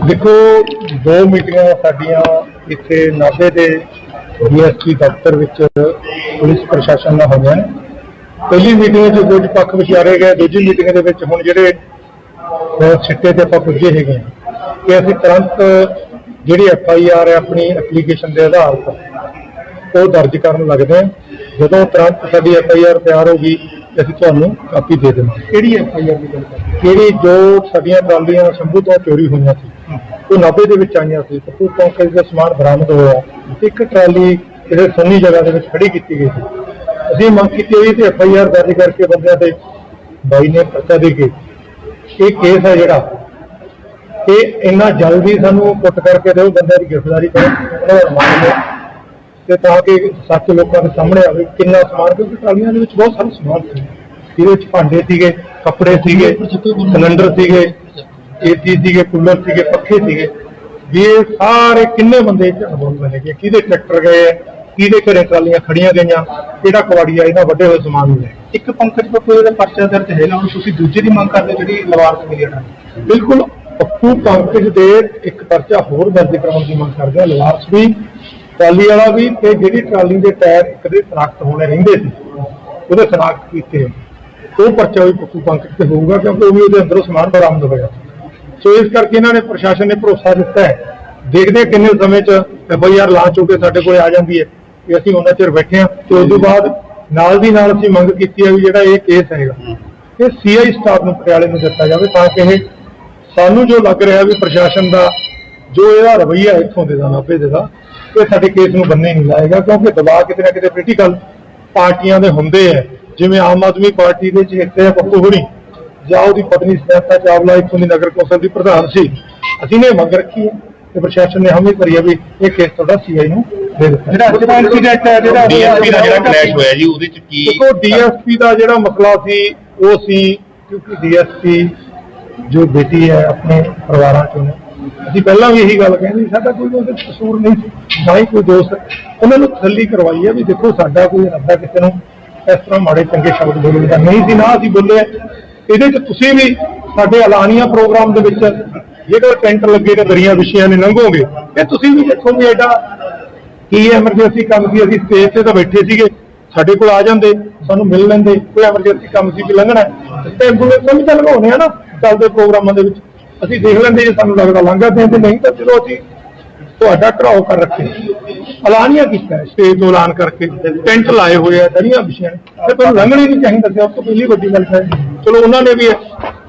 ਦੇਖੋ ਦੋ ਮੀਟਿੰਗਾਂ ਸਾਡੀਆਂ ਇੱਥੇ ਨਾਭੇ ਦੇ ਡੀਐਸਪੀ ਦਫ਼ਤਰ ਵਿੱਚ ਪੁਲਿਸ ਪ੍ਰਸ਼ਾਸਨ ਨਾਲ ਹੋਈਆਂ ਨੇ। ਪਹਿਲੀ ਮੀਟਿੰਗ 'ਚ ਕੁਝ ਪੱਖ ਵਿਚਾਰੇ ਗਏ ਦੂਜੀ ਮੀਟਿੰਗ ਦੇ ਵਿੱਚ ਹੁਣ ਜਿਹੜੇ ਸਿੱਟੇ ਤੇ ਆਪਾਂ ਪੁੱਜੇ ਹੈਗੇ ਕਿ ਅਸੀਂ ਤੁਰੰਤ ਜਿਹੜੀ ਐਫ ਆਈ ਆਰ ਹੈ ਆਪਣੀ ਐਪਲੀਕੇਸ਼ਨ ਦੇ ਆਧਾਰ ਤੇ ਉਹ ਦਰਜ ਕਰਨ ਲੱਗਦੇ ਹਾਂ। ਜਦੋਂ ਤੁਰੰਤ ਸਾਡੀ ਐਫ ਆਈ ਆਰ ਤਿਆਰ ਹੋ ਗਈ ਅਸੀਂ ਤੁਹਾਨੂੰ ਕਾਪੀ ਦੇ ਦੇਵਾਂਗੇ। ਕਿਹੜੀ ਐਫ ਆਈ ਆਰ ਦੀ ਗੱਲ ਕਰਦੇ ਕਿਹੜੀ ਜੋ ਸਾਡੀਆਂ ਟਰਾਲੀਆਂ ਸ਼ੰਭੂ ਤੋਂ ਚੋਰੀ ਹੋਈਆਂ ਸੀ। ਉਹ ਨਾਭੇ ਦੇ ਵਿੱਚ ਆਈਆਂ ਸੀ ਪੱਪੂ ਚੌਂਕ ਦਾ ਸਮਾਨ ਬਰਾਮਦ ਹੋਇਆ ਇੱਕ ਟਰਾਲੀ ਜਿਹੜੇ ਸੰਨੀ ਜਗ੍ਹਾ ਦੇ ਵਿੱਚ ਖੜੀ ਕੀਤੀ ਗਈ ਸੀ। ਅਸੀਂ ਮੰਗ ਕੀਤੀ ਹੋਈ ਤੇ ਐਫ ਆਈ ਆਰ ਦਰਜ ਕਰਕੇ ਬੰਦਿਆਂ ਤੇ ਬਾਈ ਨੇ ਪਰਚਾ ਦੇ ਕੇ। ਇਹ ਕੇਸ ਹੈ ਜਿਹੜਾ ਇਹ ਇੰਨਾ ਜਲਦੀ ਸਾਨੂੰ ਪੁੱਟ ਕਰਕੇ ਦਿਓ ਬੰਦਿਆਂ ਦੀ ਗ੍ਰਿਫਤਾਰੀ ਕਰੋ ਤੇ ਤਾਂ ਕਿ ਸੱਚ ਲੋਕਾਂ ਦੇ ਸਾਹਮਣੇ ਆਵੇ ਕਿੰਨਾ ਸਮਾਨ ਕਿਉਂਕਿ ਟਰਾਲੀਆਂ ਦੇ ਵਿੱਚ ਬਹੁਤ ਸਾਰਾ ਸਮਾਨ ਸੀ। ਇਹਦੇ ਵਿੱਚ ਭਾਂਡੇ ਸੀਗੇ ਕੱਪੜੇ ਸੀਗੇ ਸਿਲੰਡਰ ਸੀਗੇ ਏਸੀ ਸੀਗੇ ਕੂਲਰ ਸੀਗੇ ਪੱਖੇ ਸੀਗੇ। ਵੀ ਇਹ ਸਾਰੇ ਕਿੰਨੇ ਬੰਦੇ 'ਚ ਅਨੁਭਵ ਹੈਗੇ? ਕਿਹਦੇ ਟਰੈਕਟਰ ਗਏ ਆ? ਕਿਹਦੇ ਘਰੇ ਟਰਾਲੀਆਂ ਖੜੀਆਂ ਗਈਆਂ? ਕਿਹੜਾ ਕਵਾੜੀਆ ਇਹਨਾਂ ਵੱਡੇ ਹੋਏ ਸਮਾਨ ਨੂੰ ਲੈ ਇੱਕ ਪੰਕਜ ਬੱਪੂ ਦਾ ਪਰਚਾ ਦਰਜ ਹੈਗਾ ਹੁਣ ਤੁਸੀਂ ਦੂਜੇ ਦੀ ਮੰਗ ਕਰਦੇ ਜਿਹੜੀ ਲਵਾਰਸ ਮਿਲੀ ਹੈ ਬਿਲਕੁਲ ਪੱਪੂ ਪੰਕਜ ਦੇ ਇੱਕ ਪਰਚਾ ਹੋਰ ਦਰਜ ਕਰਾਉਣ ਦੀ ਮੰਗ ਕਰਦੇ ਆ। ਲਵਾਰਸ ਵੀ ਟਰਾਲੀ ਵਾਲਾ ਵੀ ਤੇ ਜਿਹੜੀ ਟਰਾਲੀ ਦੇ ਟਾਇਰ ਇੱਕ ਦੇ ਸਨਾਖਤ ਹੋਣੇ ਰਹਿੰਦੇ ਸੀ ਉਹਦੇ ਸਨਾਖਤ ਕੀਤੇ ਉਹ ਪਰਚਾ ਵੀ ਪੱਪੂ ਪੰਕਜ ਤੇ ਹੋਊਗਾ ਕਿਉਂਕਿ ਉਹ ਵੀ ਉਹਦੇ ਅੰਦਰੋਂ ਸਮਾਨ ਬਰਾਮਦ ਹੋਇਆ। ਸੋ ਇਸ ਕਰਕੇ ਇਹਨਾਂ ਨੇ ਪ੍ਰਸ਼ਾਸਨ ਨੇ ਭਰੋਸਾ ਦਿੱਤਾ ਹੈ। ਦੇਖਦੇ ਕਿੰਨੇ ਸਮੇਂ ਚ ਬਈ ਯਾਰ ਲਾਂਚ ਹੋ ਕੇ ਸਾਡੇ ਕੋਲ ਆ ਜਾਂਦੀ ਹੈ। ਕਿ ਅਸੀਂ ਉਹਨਾਂ ਚਿਰ ਬੈਠੇ ਹਾਂ ਤੇ ਉਸ ਤੋਂ ਬਾਅਦ ਨਾਲ ਦੀ ਨਾਲ ਅਸੀਂ ਮੰਗ ਕੀਤੀ ਹੈ ਵੀ ਜਿਹੜਾ ਇਹ ਕੇਸ ਹੈਗਾ ਇਹ ਸੀਆਈ ਸਟਾਫ ਨੂੰ ਪਟਿਆਲੇ ਨੂੰ ਦਿੱਤਾ ਜਾਵੇ ਤਾਂ ਕਿ ਇਹ ਸਾਨੂੰ ਜੋ ਲੱਗ ਰਿਹਾ ਵੀ ਪ੍ਰਸ਼ਾਸਨ ਦਾ ਜੋ ਇਹਦਾ ਰਵੱਈਆ ਇੱਥੋਂ ਦੇ ਦਾ ਨਾਭੇ ਦੇ ਦਾ ਇਹ ਸਾਡੇ ਕੇਸ ਨੂੰ ਬੰਨੇ ਨਹੀਂ ਲਾਏਗਾ ਕਿਉਂਕਿ ਦਬਾਅ ਕਿਤੇ ਨਾ ਕਿਤੇ ਪੋਲੀਟੀਕਲ ਪਾਰਟੀਆਂ ਦੇ ਹੁੰਦੇ ਆ ਜਿਵੇਂ ਆਮ ਆਦਮੀ ਪਾਰਟੀ ਦੇ ਚੇਤੇ ਆ ਪੱਪੂ ਹੁਣੀ। ਜਾਂ ਉਹਦੀ ਪਤਨੀ ਸੁਨੇਤਾ ਚਾਵਲਾ ਇੱਥੋਂ ਦੀ ਨਗਰ ਕੌਂਸਲ ਦੀ ਪ੍ਰਧਾਨ ਸੀ ਅਸੀਂ ਨੇ ਮੰਗ ਰੱਖੀ ਹੈ ਤੇ ਪ੍ਰਸ਼ਾਸਨ ਨੇ ਹਮੇ ਕਰੀ ਹੈ ਵੀ ਇਹ ਕੇਸ ਤੁਹਾਡਾ ਸੀਆਈ ਨੂੰ ਦੇ ਦਿੱਤਾ। ਜਿਹੜਾ ਅੱਜ ਦਾ incident ਹੈ ਜਿਹੜਾ ਡੀਐਸਪੀ ਦਾ ਜਿਹੜਾ ਕਲੈਸ਼ ਹੋਇਆ ਜੀ ਉਹਦੇ ਚ ਕੀ ਦੇਖੋ ਡੀਐਸਪੀ ਦਾ ਜਿਹੜਾ ਮਸਲਾ ਸੀ ਉਹ ਸੀ ਕਿਉਂਕਿ ਡੀਐਸਪੀ ਜੋ ਬੇਟੀ ਹੈ ਆਪਣੇ ਪਰਿਵਾਰਾਂ ਚੋਂ ਅਸੀਂ ਪਹਿਲਾਂ ਵੀ ਇਹੀ ਗੱਲ ਕਹਿੰਦੇ ਸਾਡਾ ਕੋਈ ਉਹਦੇ 'ਚ ਕਸੂਰ ਨਹੀਂ ਸੀ ਨਾ ਹੀ ਕੋਈ ਦੋਸਤ ਉਹਨਾਂ ਨੂੰ ਤਸੱਲੀ ਕਰਵਾਈ ਹੈ ਵੀ ਦੇਖੋ ਸਾਡਾ ਕੋਈ ਇਰਾਦਾ ਕਿਸੇ ਨੂੰ ਇਸ ਤਰ੍ਹਾਂ ਮਾੜੇ ਚੰਗੇ ਸ਼ਬਦ ਬੋਲਣ ਦਾ ਨਹੀਂ ਸੀ ਨਾ ਅਸੀਂ ਬੋਲੇ ਇਹਦੇ 'ਚ ਤੁਸੀਂ ਵੀ ਸਾਡੇ ਐਲਾਨੀਆਂ ਪ੍ਰੋਗਰਾਮ ਦੇ ਵਿੱਚ ਜਿਹੜਾ ਟੈਂਟ ਲੱਗੇ ਨੇ ਦਰੀਆਂ ਵਿਸ਼ਿਆਂ ਨੇ ਲੰਘੋਗੇ ਇਹ ਤੁਸੀਂ ਵੀ ਦੇਖੋ ਵੀ ਐਡਾ ਕੀ ਐਮਰਜੈਂਸੀ ਕੰਮ ਸੀ, ਅਸੀਂ ਸਟੇਜ ਤੇ ਤਾਂ ਬੈਠੇ ਸੀਗੇ, ਸਾਡੇ ਕੋਲ ਆ ਜਾਂਦੇ, ਸਾਨੂੰ ਮਿਲ ਲੈਂਦੇ, ਕੋਈ ਐਮਰਜੈਂਸੀ ਕੰਮ ਸੀ ਕਿ ਲੰਘਣਾ ਹੈ। ਤੇ ਐਂਬੂਲੈਂਸ ਵੀ ਤਾਂ ਲਗਾਉਣੇ ਆ ਨਾ ਚੱਲਦੇ ਪ੍ਰੋਗਰਾਮਾਂ ਦੇ ਵਿੱਚ। ਅਸੀਂ ਦੇਖ ਲੈਂਦੇ ਜੇ ਸਾਨੂੰ ਲੱਗਦਾ ਲੰਘਾ ਤੇ ਨਹੀਂ ਤਾਂ ਚਲੋ ਅਸੀਂ ਤੁਹਾਡਾ ਘਰਾਓ ਕਰ ਰੱਖੇ। ਐਲਾਨੀਆਂ ਕੀਤਾ ਸਟੇਜ ਤੋਂ ਐਲਾਨ ਕਰਕੇ। ਟੈਂਟ ਲਾਏ ਹੋਏ ਆ, ਦਰੀਆਂ ਵਿਛੀਆਂ ਨੇ। ਤੇ ਤੁਹਾਨੂੰ ਲੰਘਣੀ ਨਹੀਂ ਚਾਹੀਦਾ ਸੀ, ਉਸ ਤੋਂ ਪਹਿਲੀ ਵੱਡੀ ਗੱਲ ਹੈ। ਚਲੋ ਉਹਨਾਂ ਨੇ ਵੀ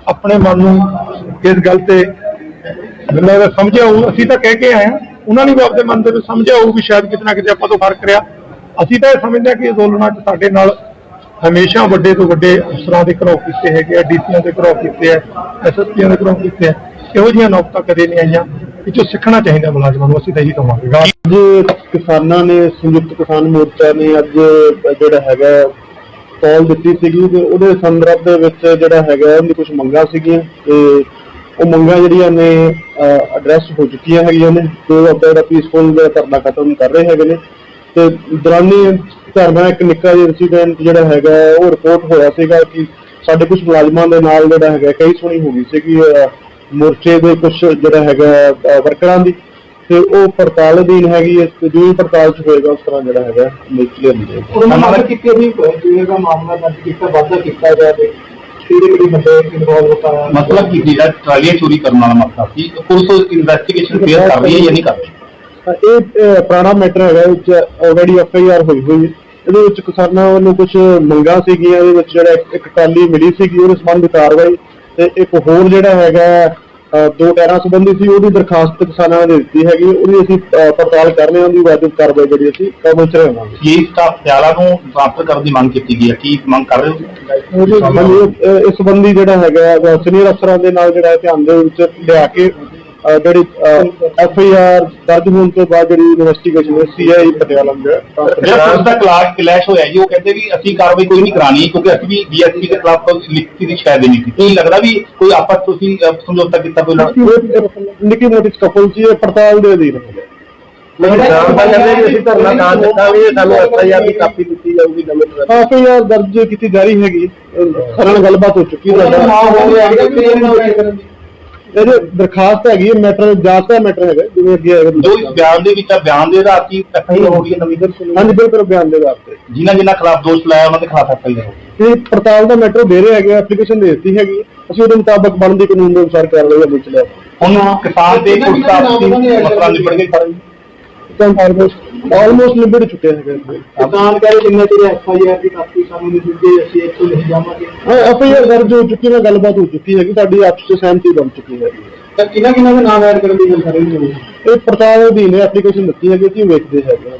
ਆਪਣੇ ਮਨ ਨੂੰ ਇਸ ਗੱਲ ਤੇ ਮੈਨੂੰ ਲੱਗਦਾ ਸਮਝਿਆ ਹੋਊ, ਅਸੀਂ ਤਾਂ ਕਹਿ ਕੇ ਆਏ ਹਾਂ। ਉਹਨਾਂ ਨੇ ਵੀ ਆਪਦੇ ਮਨ ਦੇ ਵਿੱਚ ਸਮਝਿਆ ਹੋਊ ਵੀ ਸ਼ਾਇਦ ਕਿਤੇ ਨਾ ਕਿਤੇ ਆਪਾਂ ਤੋਂ ਫ਼ਰਕ ਰਿਹਾ। ਅਸੀਂ ਤਾਂ ਇਹ ਸਮਝਦੇ ਹਾਂ ਕਿ ਅੰਦੋਲਨਾਂ 'ਚ ਸਾਡੇ ਨਾਲ ਹਮੇਸ਼ਾ ਵੱਡੇ ਤੋਂ ਵੱਡੇ ਅਫਸਰਾਂ ਦੇ ਘਰੋਂ ਕੀਤੇ ਹੈਗੇ ਆ, ਡੀਸੀਆਂ ਦੇ ਘਰੋਂ ਕੀਤੇ ਆ, ਐਸਐਸਪੀਆਂ ਦੇ ਘਰੋਂ ਕੀਤੇ ਆ। ਇਹੋ ਜਿਹੀਆਂ ਨੌਕਤਾਂ ਕਦੇ ਨਹੀਂ ਆਈਆਂ। ਇਹ 'ਚੋਂ ਸਿੱਖਣਾ ਚਾਹੀਦਾ ਮੁਲਾਜ਼ਮਾਂ ਨੂੰ, ਅਸੀਂ ਤਾਂ ਇਹੀ ਕਹਾਂਗੇ। ਅੱਜ ਕਿਸਾਨਾਂ ਨੇ ਸੰਯੁਕਤ ਕਿਸਾਨ ਮੋਰਚਾ ਨੇ ਅੱਜ ਜਿਹੜਾ ਹੈਗਾ ਕਾਲ ਦਿੱਤੀ ਸੀਗੀ ਤੇ ਉਹਦੇ ਸੰਦਰਭ ਦੇ ਵਿੱਚ ਜਿਹੜਾ ਹੈਗਾ ਉਹਦੀ ਕੁਝ ਮੰਗਾਂ ਸੀਗੀਆਂ ਤੇ ਉਹ ਮੰਗਾਂ ਜਿਹੜੀਆਂ ਨੇ ਐਡਰੈਸ ਹੋ ਚੁੱਕੀਆਂ ਹੈਗੀਆਂ ਨੇ। ਤੇ ਉਹ ਆਪਣਾ ਜਿਹੜਾ ਪੀਸਫੁਲ ਦਾ ਧਰਨਾ ਖਤਮ ਕਰ ਰਹੇ ਹੈਗੇ ਨੇ। ਤੇ ਦੌਰਾਨੀ ਧਰਨਾ ਇੱਕ ਨਿੱਕਾ ਜਿਹਾ ਇਨਸੀਡੈਂਟ ਜਿਹੜਾ ਹੈਗਾ, ਉਹ ਰਿਪੋਰਟ ਹੋਇਆ ਸੀਗਾ ਕਿ ਸਾਡੇ ਕੁਝ ਮੁਲਾਜ਼ਮਾਂ ਦੇ ਨਾਲ ਜਿਹੜਾ ਹੈਗਾ, ਕਈ ਸੁਣੀ ਹੋ ਗਈ ਸੀਗੀ ਮੋਰਚੇ ਦੇ ਕੁਝ ਜਿਹੜਾ ਹੈਗਾ ਵਰਕਰਾਂ ਦੀ। ਤੇ ਉਹ ਪੜਤਾਲ ਅਧੀਨ ਹੈਗੀ ਹੈ ਤੇ ਜੋ ਵੀ ਪੜਤਾਲ ਚ ਹੋਏਗਾ ਉਸ ਤਰ੍ਹਾਂ ਜਿਹੜਾ ਹੈਗਾ ਨਿਕਲਿਆ ਨਹੀਂ ਜਾਏਗਾ ਉਹਨਾਂ ਨੇ ਮੰਗ ਕੀਤੀ ਵੀ ਜਿਵੇਂ ਦਾ ਮਾਮਲਾ ਦਰਜ ਕੀਤਾ ਵਾਧਾ ਕੀਤਾ ਜਾਵੇ ਮਤਲਬ ਕੀ ਜਿਹੜਾ ਟਰਾਲੀਆਂ ਚੋਰੀ ਕਰਨ ਵਾਲਾ ਮਸਲਾ ਸੀ ਪੁਲਿਸ ਇਨਵੈਸਟੀਗੇਸ਼ਨ ਕਲੀਅਰ ਕਰ ਰਹੀ ਹੈ ਜਾਂ ਨਹੀਂ ਕਰ ਰਹੀ? ਇਹ ਪੁਰਾਣਾ ਮੈਟਰ ਹੈਗਾ ਵਿੱਚ ਆਲਰੇਡੀ ਐਫ ਆਈ ਆਰ ਹੋਈ ਹੋਈ ਹੈ। ਇਹਦੇ ਵਿੱਚ ਕਿਸਾਨਾਂ ਵੱਲੋਂ ਕੁਝ ਮੰਗਾਂ ਸੀਗੀਆਂ ਇਹਦੇ ਵਿੱਚ ਜਿਹੜਾ ਇੱਕ- ਟਾਲੀ ਮਿਲੀ ਸੀਗੀ ਉਹਦੇ ਸੰਬੰਧ ਕਾਰਵਾਈ ਤੇ ਇੱਕ ਹੋਰ ਜਿਹੜਾ ਹੈਗਾ ਦੋ ਟਾਇਰਾਂ ਸੰਬੰਧੀ ਸੀ ਉਹਦੀ ਦਰਖਾਸਤ ਕਿਸਾਨਾਂ ਨੇ ਦਿੱਤੀ ਹੈਗੀ ਉਹਦੀ ਅਸੀਂ ਪੜਤਾਲ ਕਰ ਰਹੇ ਹਾਂ ਉਹਦੀ ਵਾਜਬ ਕਾਰਵਾਈ ਜਿਹੜੀ ਅਸੀਂ ਕਬਲ ਚ ਰਹਾਂਗੇ ਇਹ ਸਟਾਫ ਪਿਆਲਾ ਨੂੰ ਟ੍ਰਾਂਸਫਰ ਕਰਨ ਦੀ ਮੰਗ ਕੀਤੀ ਗਈ ਹੈ? ਕੀ ਮੰਗ ਕਰ ਰਹੇ ਹੋ ਇਸ ਸੰਬੰਧੀ ਜਿਹੜਾ ਹੈਗਾ ਸੀਨੀਅਰ ਅਫਸਰਾਂ ਦੇ ਨਾਲ ਜਿਹੜਾ ਧਿਆਨ ਦੇ ਵਿੱਚ ਲਿਆ ਕੇ ਜਿਹੜੀ ਐਫ ਆਈ ਆਰ ਦਰਜ ਹੋਣ ਤੋਂ ਬਾਅਦ ਜਿਹੜੀ ਇਨਵੈਸਟੀਗੇਸ਼ਨ ਹੈ ਸੀ ਆਈ ਪਟਿਆਲਾ ਨੂੰ ਜਿਹੜਾ ਪੁਲਿਸ ਦਾ ਕਲਾਸ਼ ਕਲੈਸ਼ ਹੋਇਆ ਜੀ ਉਹ ਕਹਿੰਦੇ ਵੀ ਅਸੀਂ ਕਾਰਵਾਈ ਕੋਈ ਨਹੀਂ ਕਰਾਣੀ ਕਿਉਂਕਿ ਅਸੀਂ ਵੀ ਡੀਐਸਪੀ ਦੇ ਖਿਲਾਫ ਲਿਖਤੀ ਦੀ ਸ਼ਿਕਾਇਤ ਦੇਣੀ ਸੀ। ਕੀ ਲੱਗਦਾ ਵੀ ਕੋਈ ਆਪਸ ਤੁਸੀਂ ਸਮਝੌਤਾ ਕੀਤਾ ਕੋਈ ਇਹ ਨਿੱਕੀ ਮੋਟੀ ਕਪਲ ਸੀ ਇਹ ਪੜਤਾਲ ਦੇ ਅਧੀਨ ਹੈ। ਅਸੀਂ ਧਰਨਾ ਨਾ ਦਿੱਤਾਂਗੇ ਸਾਨੂੰ ਐਫਆਈਆਰ ਦੀ ਕਾਪੀ ਦਿੱਤੀ ਜਾਊਗੀ ਨਵੇਂ ਤੋਂ ਐਫ ਆਈ ਆਰ ਦਰਜ ਕੀਤੀ ਜਾ ਰਹੀ ਹੈਗੀ ਨਾਲ ਗੱਲਬਾਤ ਹੋ ਚੁੱਕੀ ਹੈ। ਹੋ ਗਿਆ। ਇਹਦੇ ਦਰਖਾਸਤ ਹੈਗੀ ਹੈ ਮੈਟਰ ਜਾਂਚ ਦਾ ਮੈਟਰ ਹੈਗਾ ਜਿਵੇਂ ਅੱਗੇ ਆਏਗਾ ਜੋ ਇਸ ਬਿਆਨ ਦੇ ਵਿੱਚ ਆ ਬਿਆਨ ਦੇ ਆਧਾਰ ਕੀ ਐਫਆਈਆਰ ਹੋ ਰਹੀ ਹੈ ਨਵੀਂ ਹਾਂਜੀ ਬਿਲਕੁਲ ਬਿਆਨ ਦੇ ਆਧਾਰ ਤੇ। ਜਿਨ੍ਹਾਂ ਜਿਨ੍ਹਾਂ ਖਿਲਾਫ ਦੋਸ਼ ਲਾਇਆ ਉਹਨਾਂ ਦੇ ਖਿਲਾਫ ਐਫਆਈਆਰ ਹੋ ਇਹ ਪੜਤਾਲ ਦਾ ਮੈਟਰ ਦੇ ਰਹੇ ਹੈਗੇ ਐਪਲੀਕੇਸ਼ਨ ਦੇ ਦਿੱਤੀ ਹੈਗੀ ਹੈ। ਅਸੀਂ ਉਹਦੇ ਮੁਤਾਬਕ ਬਣਦੀ ਕਾਨੂੰਨ ਦੇ ਅਨੁਸਾਰ ਕਾਰਵਾਈ ਅਮਲ ਚ ਲਿਆ ਹੁਣ ਕਿਸਾਨ ਦੇ ਆਪਸੀ ਮਸਲਾ ਨਿਬੜ ਗਿਆ। ਸਾਰਾ ਤਾਂ ਆਲਮੋਸਟ ਆਲਮੋਸਟ ਨਿਬੜ ਚੁੱਕਿਆ ਹੈਗਾ ਇਹ। ਕਿਸਾਨ ਕਹੇ ਜਿੰਨੇ ਚਿਰ ਐਫ ਆਈ ਆਰ ਦੀ ਕਾਪੀ ਸਾਨੂੰ ਨਹੀਂ ਦਿੱਤੀ ਅਸੀਂ ਇੱਥੋਂ ਨਹੀਂ ਜਾਵਾਂਗੇ। ਹਾਂ ਐਫਆਈਆਰ ਦਰਜ ਹੋ ਚੁੱਕੀ ਹੈ ਗੱਲਬਾਤ ਹੋ ਚੁੱਕੀ ਹੈਗੀ ਸਾਡੀ ਆਪਸ ਚ ਸਹਿਮਤੀ ਬਣ ਚੁੱਕੀ ਹੈ। ਤਾਂ ਕਿਹਨਾਂ ਕਿਹਨਾਂ ਦੇ ਨਾਮ ਐਡ ਕਰਨ ਦੀ ਗੱਲ ਕਰ ਰਹੇ ਹੋ ਇਹ ਪੜਤਾਲ ਅਧੀਨ ਐਪਲੀਕੇਸ਼ਨ ਦਿੱਤੀ ਹੈਗੀ ਕਿ ਵੇਖਦੇ ਹੈਗੇ